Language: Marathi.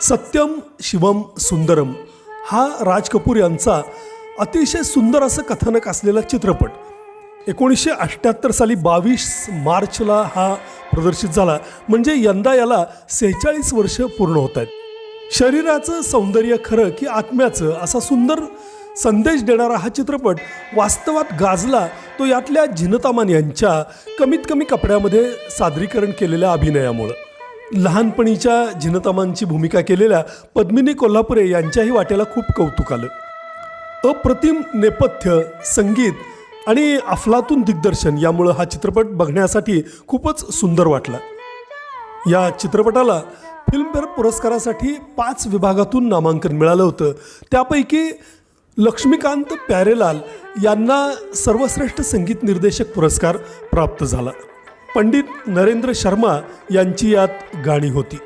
सत्यम शिवम सुंदरम हा राज कपूर यांचा अतिशय सुंदर असं कथानक असलेला चित्रपट. एकोणीसशे अठ्ठ्याहत्तर साली बावीस मार्चला हा प्रदर्शित झाला. म्हणजे यंदा याला सेहेचाळीस वर्ष पूर्ण होत आहेत. शरीराचं सौंदर्य खरं की आत्म्याचं असा सुंदर संदेश देणारा हा चित्रपट वास्तवात गाजला तो यातल्या झिनतामान यांच्या कमीत कमी कपड्यामध्ये सादरीकरण केलेल्या अभिनयामुळं. लहानपणीच्या जिनतामांची भूमिका केलेल्या पद्मिनी कोल्हापुरे यांच्याही वाट्याला खूप कौतुक आलं. अप्रतिम नेपथ्य संगीत आणि अफलातून दिग्दर्शन यामुळं हा चित्रपट बघण्यासाठी खूपच सुंदर वाटला. या चित्रपटाला फिल्मफेअर पुरस्कारासाठी पाच विभागातून नामांकन मिळालं होतं. त्यापैकी लक्ष्मीकांत प्यारेलाल यांना सर्वश्रेष्ठ संगीत निर्देशक पुरस्कार प्राप्त झाला. पंडित नरेंद्र शर्मा यांची यात गाणी होती.